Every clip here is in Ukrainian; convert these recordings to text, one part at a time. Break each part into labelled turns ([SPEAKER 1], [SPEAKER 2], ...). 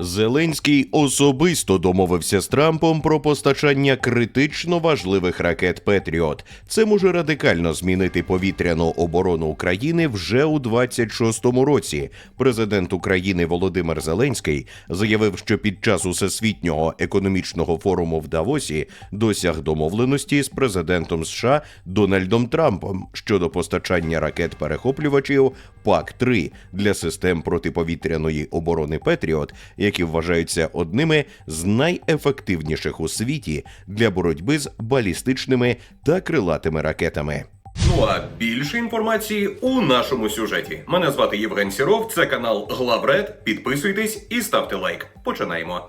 [SPEAKER 1] Зеленський особисто домовився з Трампом про постачання критично важливих ракет Петріот. Це може радикально змінити повітряну оборону України вже у 26-му році. Президент України Володимир Зеленський заявив, що під час усесвітнього економічного форуму в Давосі досяг домовленості з президентом США Дональдом Трампом щодо постачання ракет перехоплювачів ПАК-3 для систем протиповітряної оборони Петріот, які вважаються одними з найефективніших у світі для боротьби з балістичними та крилатими ракетами.
[SPEAKER 2] Ну а більше інформації у нашому сюжеті. Мене звати Євген Сіров, це канал Главред. Підписуйтесь і ставте лайк. Починаємо.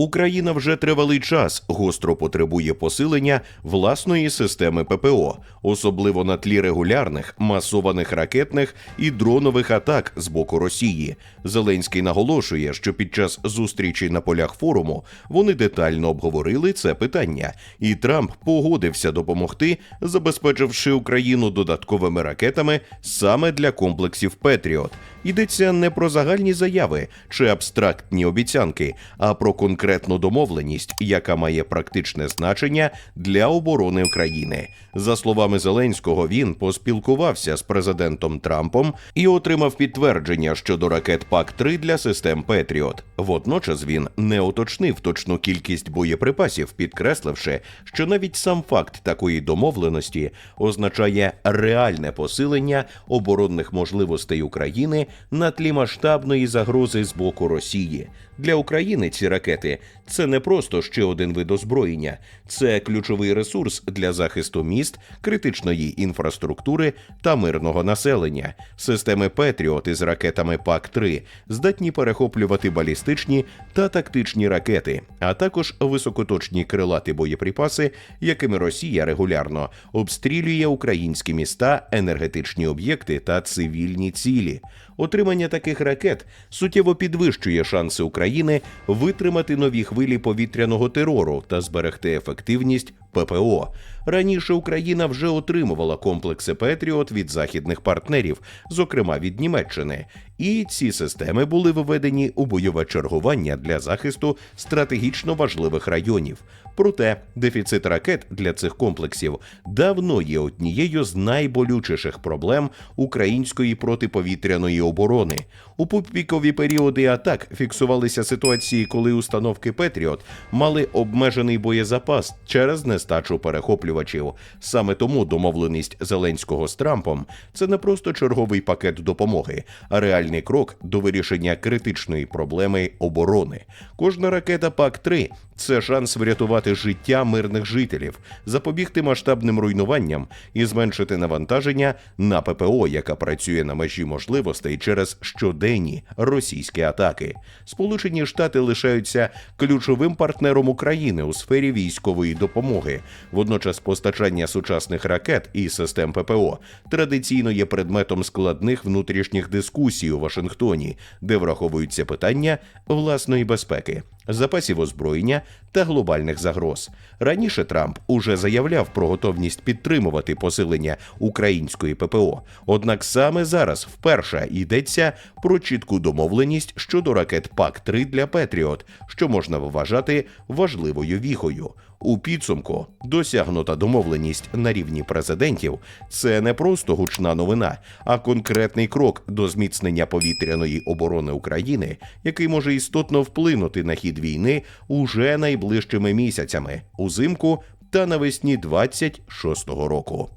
[SPEAKER 1] Україна вже тривалий час гостро потребує посилення власної системи ППО, особливо на тлі регулярних масованих ракетних і дронових атак з боку Росії. Зеленський наголошує, що під час зустрічі на полях форуму вони детально обговорили це питання, і Трамп погодився допомогти, забезпечивши Україну додатковими ракетами саме для комплексів Петріот. Йдеться не про загальні заяви чи абстрактні обіцянки, а про конкретну домовленість, яка має практичне значення для оборони України. За словами Зеленського, він поспілкувався з президентом Трампом і отримав підтвердження щодо ракет ПАК-3 для систем Петріот. Водночас він не уточнив точну кількість боєприпасів, підкресливши, що навіть сам факт такої домовленості означає реальне посилення оборонних можливостей України на тлі масштабної загрози з боку Росії. Для України ці ракети це не просто ще один вид озброєння, це ключовий ресурс для захисту міст, критичної інфраструктури та мирного населення. Системи Петріот із ракетами ПАК-3 здатні перехоплювати балістичні та тактичні ракети, а також високоточні крилаті боєприпаси, якими Росія регулярно обстрілює українські міста, енергетичні об'єкти та цивільні цілі. Отримання таких ракет суттєво підвищує шанси України витримати нові хвилі повітряного терору та зберегти ефективність ППО. Раніше Україна вже отримувала комплекси Петріот від західних партнерів, зокрема від Німеччини, і ці системи були виведені у бойове чергування для захисту стратегічно важливих районів. Проте дефіцит ракет для цих комплексів давно є однією з найболючіших проблем української протиповітряної оборони. У пікові періоди атак фіксувалися ситуації, коли установки Петріот мали обмежений боєзапас через нестачу перехоплювачів. Саме тому домовленість Зеленського з Трампом це не просто черговий пакет допомоги, а реальний крок до вирішення критичної проблеми оборони. Кожна ракета ПАК-3 – це шанс врятувати життя мирних жителів, запобігти масштабним руйнуванням і зменшити навантаження на ППО, яка працює на межі можливостей через щоденні російські атаки. Сполучені Штати лишаються ключовим партнером України у сфері військової допомоги. Водночас постачання сучасних ракет і систем ППО традиційно є предметом складних внутрішніх дискусій у Вашингтоні, де враховуються питання власної безпеки запасів озброєння та глобальних загроз. Раніше Трамп уже заявляв про готовність підтримувати посилення української ППО. Однак саме зараз вперше йдеться про чітку домовленість щодо ракет ПАК-3 для Петріот, що можна вважати важливою віхою. У підсумку досягнута домовленість на рівні президентів це не просто гучна новина, а конкретний крок до зміцнення повітряної оборони України, який може істотно вплинути на хід війни уже найближчими місяцями узимку та навесні 26-го року.